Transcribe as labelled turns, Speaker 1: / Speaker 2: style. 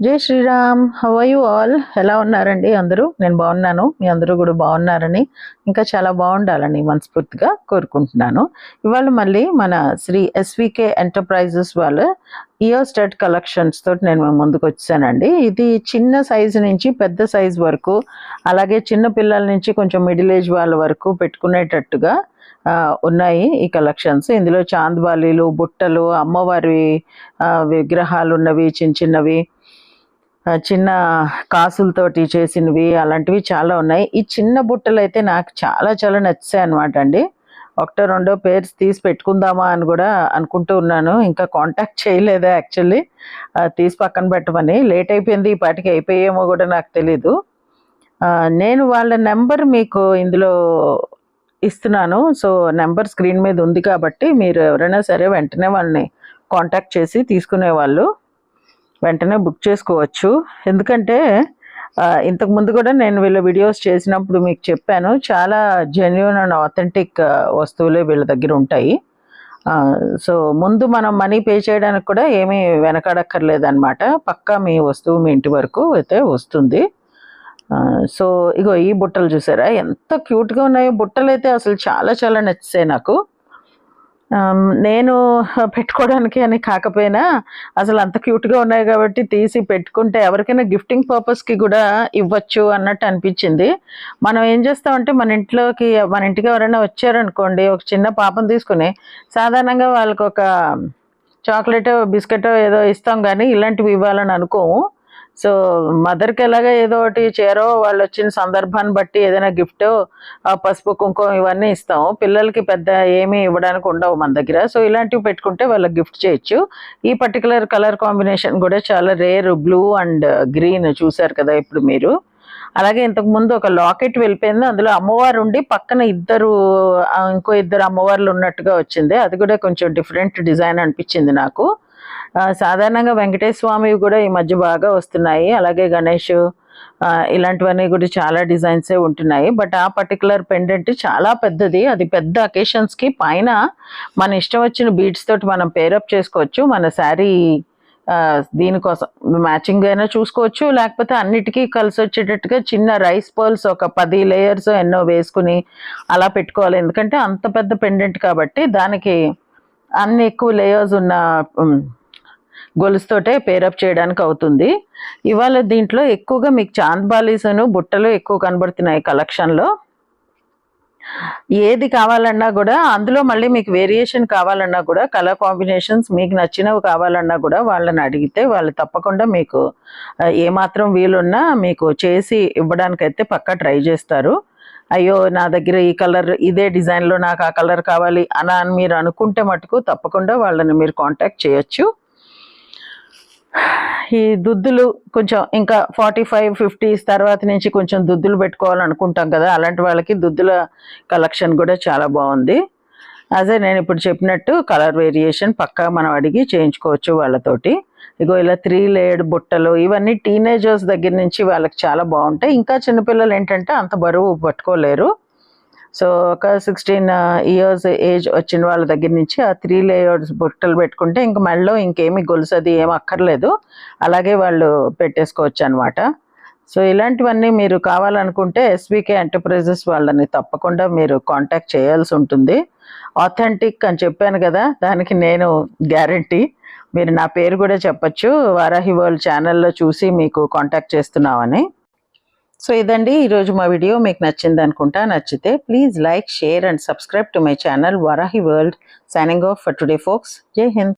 Speaker 1: జై Sriram how are you all ఎలా ఉన్నారండి అందరూ? నేను బాగున్నాను. మీ అందరూ కూడా బాగున్నారని ఇంకా చాలా బాగుండాలని మనస్ఫూర్తిగా కోరుకుంటున్నాను. ఇవాళ మళ్ళీ మన శ్రీ ఎస్వికే ఎంటర్ప్రైజెస్ వాళ్ళ ఇయర్ స్టడ్ కలెక్షన్స్ తోటి నేను ముందుకు వచ్చానండి. ఇది చిన్న సైజు నుంచి పెద్ద సైజు వరకు అలాగే చిన్న పిల్లల నుంచి కొంచెం మిడిల్ ఏజ్ వాళ్ళ వరకు పెట్టుకునేటట్టుగా ఉన్నాయి ఈ కలెక్షన్స్ ఇందులో చాంద్బాలీలు బుట్టలు అమ్మవారి విగ్రహాలు ఉన్నవి చిన్న చిన్నవి చిన్న కాసులతోటి చేసినవి అలాంటివి చాలా ఉన్నాయి. ఈ చిన్న బుట్టలు అయితే నాకు చాలా చాలా నచ్చాయి అనమాట అండి. ఒకటో రెండో పేర్స్ తీసి పెట్టుకుందామా అని కూడా అనుకుంటూ ఉన్నాను. ఇంకా కాంటాక్ట్ చేయలేదు యాక్చువల్లీ తీసి పక్కన పెట్టమని. లేట్ అయిపోయింది ఈ పాటికి అయిపోయేమో కూడా నాకు తెలీదు. నేను వాళ్ళ నెంబర్ మీకు ఇందులో ఇస్తున్నాను. సో నెంబర్ స్క్రీన్ మీద ఉంది కాబట్టి మీరు ఎవరైనా సరే వెంటనే వాళ్ళని కాంటాక్ట్ చేసి తీసుకునే వాళ్ళు వెంటనే బుక్ చేసుకోవచ్చు. ఎందుకంటే ఇంతకు ముందు కూడా నేను వీళ్ళ వీడియోస్ చేసినప్పుడు మీకు చెప్పాను చాలా జెన్యున్ అండ్ ఆథెంటిక్ వస్తువులే వీళ్ళ దగ్గర ఉంటాయి. సో ముందు మనం మనీ పే చేయడానికి కూడా ఏమీ వెనకాడక్కర్లేదు అనమాట పక్కా మీ వస్తువు మీ ఇంటి వరకు అయితే వస్తుంది. సో ఇగో ఈ బుట్టలు చూసారా? ఎంత క్యూట్గా ఉన్నాయో. బుట్టలు అయితే అసలు చాలా చాలా నచ్చాయి నాకు. నేను పెట్టుకోవడానికి అని కాకపోయినా అసలు అంత క్యూట్గా ఉన్నాయి కాబట్టి తీసి పెట్టుకుంటే ఎవరికైనా గిఫ్టింగ్ పర్పస్కి కూడా ఇవ్వచ్చు అన్నట్టు అనిపించింది. మనం ఏం చేస్తామంటే మన ఇంట్లోకి మన ఇంటికి ఎవరైనా వచ్చారనుకోండి ఒక చిన్న పాపను తీసుకుని సాధారణంగా వాళ్ళకి ఒక చాక్లెట్ బిస్కెట్ ఏదో ఇస్తాం కానీ ఇలాంటివి ఇవ్వాలని అనుకోము. సో మదర్కి ఎలాగ ఏదో ఒకటి చేరో వాళ్ళు వచ్చిన సందర్భాన్ని బట్టి ఏదైనా గిఫ్ట్ పసుపు కుంకుమ ఇవన్నీ ఇస్తాం పిల్లలకి పెద్ద ఏమీ ఇవ్వడానికి ఉండవు మన దగ్గర. సో ఇలాంటివి పెట్టుకుంటే వాళ్ళకి గిఫ్ట్ చేయొచ్చు. ఈ పర్టికులర్ కలర్ కాంబినేషన్ కూడా చాలా రేర్ బ్లూ అండ్ గ్రీన్ చూసారు కదా ఇప్పుడు మీరు. అలాగే ఇంతకు ముందు ఒక లాకెట్ వెళ్ళిపోయింది. అందులో అమ్మవారు ఉండి పక్కన ఇద్దరు ఇంకో ఇద్దరు అమ్మవార్లు ఉన్నట్టుగా వచ్చింది. అది కూడా కొంచెం డిఫరెంట్ డిజైన్ అనిపించింది నాకు. సాధారణంగా వెంకటేశ్వర స్వామి కూడా ఈ మధ్య బాగా వస్తున్నాయి. అలాగే గణేష్ ఇలాంటివన్నీ కూడా చాలా డిజైన్సే ఉంటున్నాయి. బట్ ఆ పర్టికులర్ పెండెంట్ చాలా పెద్దది. అది పెద్ద అకేషన్స్కి పైన మన ఇష్టం వచ్చిన బీడ్స్ తోటి మనం పేరప్ చేసుకోవచ్చు. మన శారీ దీనికోసం మ్యాచింగ్ అయినా చూసుకోవచ్చు. లేకపోతే అన్నిటికీ కలిసి వచ్చేటట్టుగా చిన్న రైస్ పర్ల్స్ ఒక పది లేయర్స్ ఎన్నో వేసుకుని అలా పెట్టుకోవాలి. ఎందుకంటే అంత పెద్ద పెండెంట్ కాబట్టి దానికి అన్ని ఎక్కువ లేయర్స్ ఉన్న గొలుసుతోటే పేరప్ చేయడానికి అవుతుంది. ఇవాళ దీంట్లో ఎక్కువగా మీకు చాంద్ బాలీసును బుట్టలు ఎక్కువ కనబడుతున్నాయి కలెక్షన్లో ఏది కావాలన్నా కూడా అందులో మళ్ళీ మీకు వేరియేషన్ కావాలన్నా కూడా కలర్ కాంబినేషన్స్ మీకు నచ్చినవి కావాలన్నా కూడా వాళ్ళని అడిగితే వాళ్ళు తప్పకుండా మీకు ఏమాత్రం వీలున్నా మీకు చేసి ఇవ్వడానికైతే పక్కా ట్రై చేస్తారు. అయ్యో నా దగ్గర ఈ కలర్ ఇదే డిజైన్లో నాకు ఆ కలర్ కావాలి అలా అని మీరు అనుకుంటే మటుకు తప్పకుండా వాళ్ళని మీరు కాంటాక్ట్ చేయొచ్చు. ఈ దుద్దులు కొంచెం ఇంకా ఫార్టీ ఫైవ్ ఫిఫ్టీస్ తర్వాత నుంచి కొంచెం దుద్దులు పెట్టుకోవాలనుకుంటాం కదా అలాంటి వాళ్ళకి దుద్దుల కలెక్షన్ కూడా చాలా బాగుంది. అదే నేను ఇప్పుడు చెప్పినట్టు కలర్ వేరియేషన్ పక్కా మనం అడిగి చేయించుకోవచ్చు వాళ్ళతోటి. ఇగో ఇలా త్రీ లేయర్డ్ బుట్టలు ఇవన్నీ టీనేజర్స్ దగ్గర నుంచి వాళ్ళకి చాలా బాగుంటాయి. ఇంకా చిన్నపిల్లలు ఏంటంటే అంత బరువు పట్టుకోలేరు. సో ఒక సిక్స్టీన్ ఇయర్స్ ఏజ్ వచ్చిన వాళ్ళ దగ్గర నుంచి ఆ త్రీ లేయర్స్ బుట్టలు పెట్టుకుంటే ఇంక మెడలో ఇంకేమి గొలుసు అది ఏం అక్కర్లేదు. అలాగే వాళ్ళు పెట్టేసుకోవచ్చు అనమాట సో ఇలాంటివన్నీ మీరు కావాలనుకుంటే ఎస్వికే ఎంటర్ప్రైజెస్ వాళ్ళని తప్పకుండా మీరు కాంటాక్ట్ చేయాల్సి ఉంటుంది. ఆథెంటిక్ అని చెప్పాను కదా దానికి నేను గ్యారంటీ మీరు నా పేరు కూడా చెప్పచ్చు వారాహి వరల్డ్ ఛానల్లో చూసి మీకు కాంటాక్ట్ చేస్తున్నామని. సో ఇదండి ఈరోజు మా వీడియో. మీకు నచ్చింది అనుకుంటా నచ్చితే please like share and subscribe to my channel Varahi world signing off for today folks జై హింద్